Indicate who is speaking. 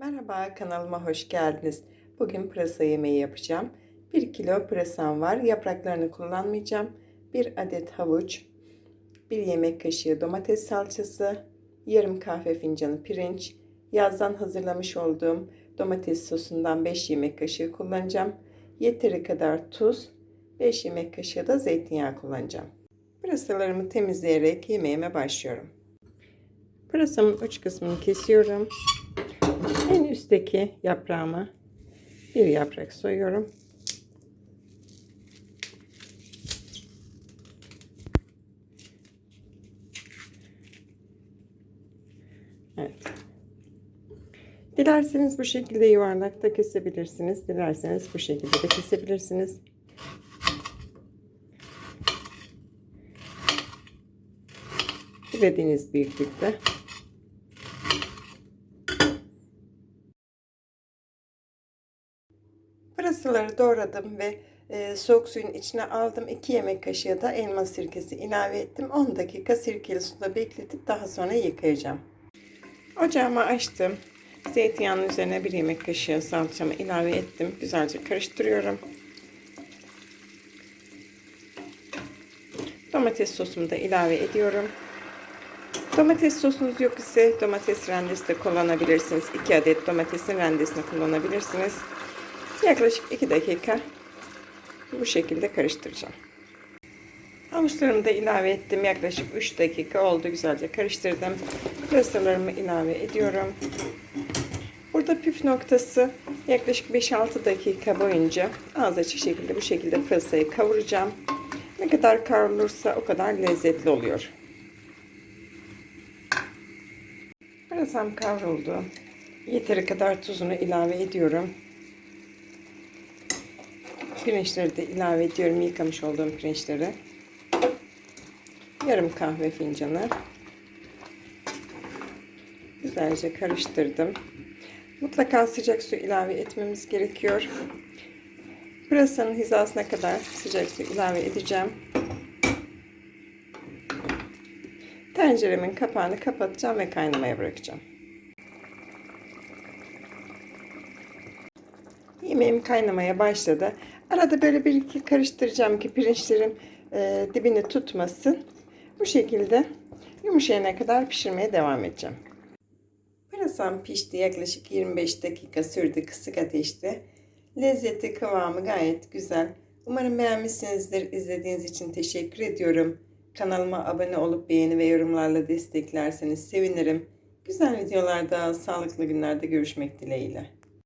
Speaker 1: Merhaba kanalıma hoş geldiniz. Bugün pırasa yemeği yapacağım. 1 kilo pırasam var. Yapraklarını kullanmayacağım. 1 adet havuç, 1 yemek kaşığı domates salçası, yarım kahve fincanı pirinç, yazdan hazırlamış olduğum domates sosundan 5 yemek kaşığı kullanacağım. Yeteri kadar tuz, 5 yemek kaşığı da zeytinyağı kullanacağım. Pırasalarımı temizleyerek yemeğime başlıyorum. Pırasamın uç kısmını kesiyorum. En üstteki yaprağıma bir yaprak soyuyorum. Evet. Dilerseniz bu şekilde yuvarlak da kesebilirsiniz. Dilerseniz bu şekilde de kesebilirsiniz. Dilediğiniz büyüklükte. Pırasaları doğradım ve e, soğuk suyun içine aldım. 2 yemek kaşığı da elma sirkesi ilave ettim. 10 dakika sirkeli suda bekletip daha sonra yıkayacağım. Ocağımı açtım. Zeytinyağının üzerine 1 yemek kaşığı salçamı ilave ettim. Güzelce karıştırıyorum. Domates sosumu da ilave ediyorum. Domates sosunuz yok ise domates rendesi de kullanabilirsiniz. 2 adet domatesin rendesini kullanabilirsiniz. Yaklaşık 2 dakika bu şekilde karıştıracağım. Havuçlarımı da ilave ettim. Yaklaşık 3 dakika oldu. Güzelce karıştırdım. Pırasalarımı ilave ediyorum. Burada püf noktası yaklaşık 5-6 dakika boyunca ağız açık şekilde bu şekilde pırasayı kavuracağım. Ne kadar kavrulursa o kadar lezzetli oluyor. Pırasam kavruldu. Yeteri kadar tuzunu ilave ediyorum. Pirinçleri de ilave ediyorum. Yıkamış olduğum pirinçleri. Yarım kahve fincanı. Güzelce karıştırdım. Mutlaka sıcak su ilave etmemiz gerekiyor. Pırasanın hizasına kadar sıcak su ilave edeceğim. Tenceremin kapağını kapatacağım ve kaynamaya bırakacağım. Yemeğim kaynamaya başladı. Arada böyle bir iki karıştıracağım ki pirinçlerim e, dibini tutmasın. Bu şekilde yumuşayana kadar pişirmeye devam edeceğim. Pırasam pişti. Yaklaşık 25 dakika sürdü kısık ateşte. Lezzeti, kıvamı gayet güzel. Umarım beğenmişsinizdir. İzlediğiniz için teşekkür ediyorum. Kanalıma abone olup beğeni ve yorumlarla desteklerseniz sevinirim. Güzel videolarda, sağlıklı günlerde görüşmek dileğiyle.